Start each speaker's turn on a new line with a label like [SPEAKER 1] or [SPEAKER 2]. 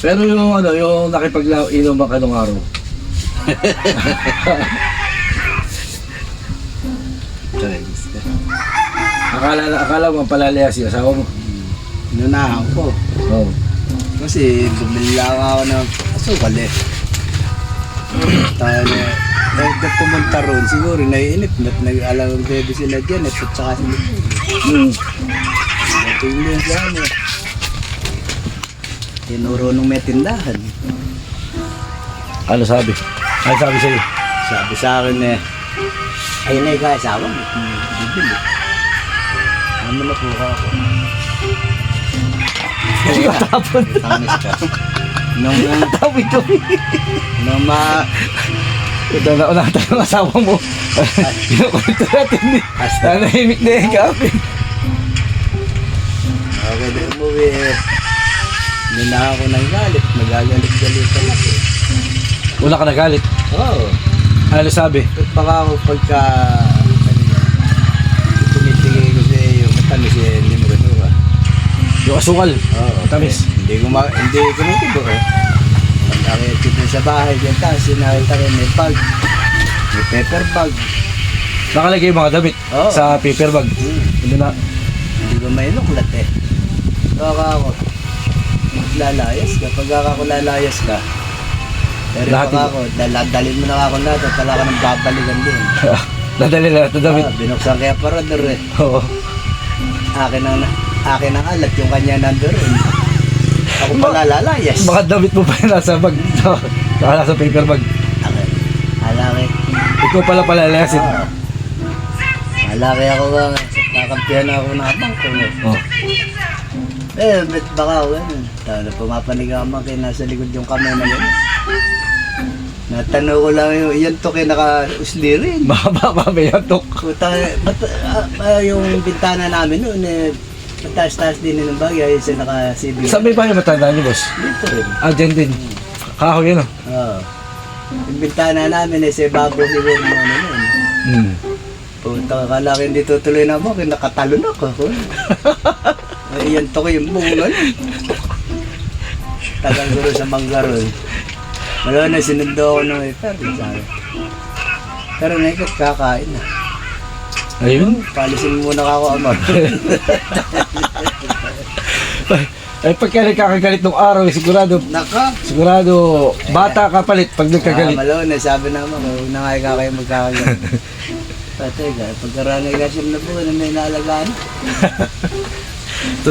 [SPEAKER 1] Pero yung ano, yung nakipag-inom ka nung araw. Akala, akala mo palalaya si asawa mo.
[SPEAKER 2] Nunahan ko.
[SPEAKER 1] Oo.
[SPEAKER 2] Kasi bumili lang ako ng asukal eh. Tayo na, nagda pumunta roon, siguro naiinip na't nag-alam ang bebe sila dyan at saka sila.
[SPEAKER 1] Hmm.
[SPEAKER 2] Sa ano. Tinuro nung may tindahan.
[SPEAKER 1] Ano sabi? Ano sabi sa'yo?
[SPEAKER 2] Sabi sa akin eh, ayun na yung asawa mo. Bibili. Ano na po ako?
[SPEAKER 1] Tapon.
[SPEAKER 2] Tamis ka. Nung,
[SPEAKER 1] Tawi tawi.
[SPEAKER 2] nung ma...
[SPEAKER 1] Ito na unahan tayo ng asawa mo. Kinukwento natin ni. Nanahimik na yung kape.
[SPEAKER 2] Okay, di umuwi eh. Nina ako ng galit. Nagagalit-galitan ako.
[SPEAKER 1] Una ka nagalit.
[SPEAKER 2] Oo.
[SPEAKER 1] Ano sabi?
[SPEAKER 2] Ba't baka ako pagka... Tumitigay ko sa iyo. Matamis eh. Hindi mo gusto ka.
[SPEAKER 1] Yung asukal.
[SPEAKER 2] Oo.
[SPEAKER 1] Matamis.
[SPEAKER 2] Hindi ko ma... Hindi ko natibo eh. Pag nakikita mo sa bahay, dyan tayo, sinakita ko may bag. May paper bag.
[SPEAKER 1] Nakalagay yung mga damit
[SPEAKER 2] Oo.
[SPEAKER 1] sa paper bag.
[SPEAKER 2] Hmm.
[SPEAKER 1] Hindi na.
[SPEAKER 2] Hindi ko may nuklat eh. Baka ako, lalayas ka. Pag ako lalayas ka, pero
[SPEAKER 1] Lahat
[SPEAKER 2] baka ako, dal- dalhin mo na ako lahat at wala ka nang babalikan din.
[SPEAKER 1] Nadali na ito damit.
[SPEAKER 2] Ah, binuksan kaya parador eh.
[SPEAKER 1] Oo.
[SPEAKER 2] Akin ang, akin ang alat, yung kanya nandoon. Ako pala lalayas.
[SPEAKER 1] Mga damit mo pa yung nasa bag. Saka nasa paper bag.
[SPEAKER 2] Akin. Alaki.
[SPEAKER 1] Ikaw pala palalayasin.
[SPEAKER 2] Ah. Alaki ako ba, kakampihan ako ng abang ko. eh.
[SPEAKER 1] Oh.
[SPEAKER 2] Eh, ba't baka ako ganun? Tawag pumapanig ako man kayo nasa likod yung kamay na gano'n. Natanong ko lang yung, yan to kayo naka-usli rin.
[SPEAKER 1] Mahaba pa may antok.
[SPEAKER 2] Puta, ba't, ah, ah, yung bintana namin noon, eh, mataas-taas din ng bagay, sa naka-CB.
[SPEAKER 1] Sabi pa yung matanda niyo, boss?
[SPEAKER 2] Dito rin.
[SPEAKER 1] Ah, dyan din. Kahoy yun, oh.
[SPEAKER 2] Oo. Yung bintana namin, eh, sa babo siguro ng ano nun.
[SPEAKER 1] Hmm.
[SPEAKER 2] Puta, akala ko hindi tutuloy na kaya nakatalon ako. Ay, yan to ko yung bungan. Tagal ko sa manggaron. Wala na, sinundo ako ng ipar. Sabi. Pero naikot, kakain na.
[SPEAKER 1] Ayun.
[SPEAKER 2] Palisin mo muna ako, amor.
[SPEAKER 1] Ay, pagka nagkakagalit ng araw, eh, sigurado,
[SPEAKER 2] Naka!
[SPEAKER 1] sigurado, bata ka palit pag
[SPEAKER 2] Ah,
[SPEAKER 1] nagkagalit.
[SPEAKER 2] malaw na, sabi naman, huwag na kayo kayo magkakagat. Tatay, pagkaranay ka siya ano na po, ano may naalagaan?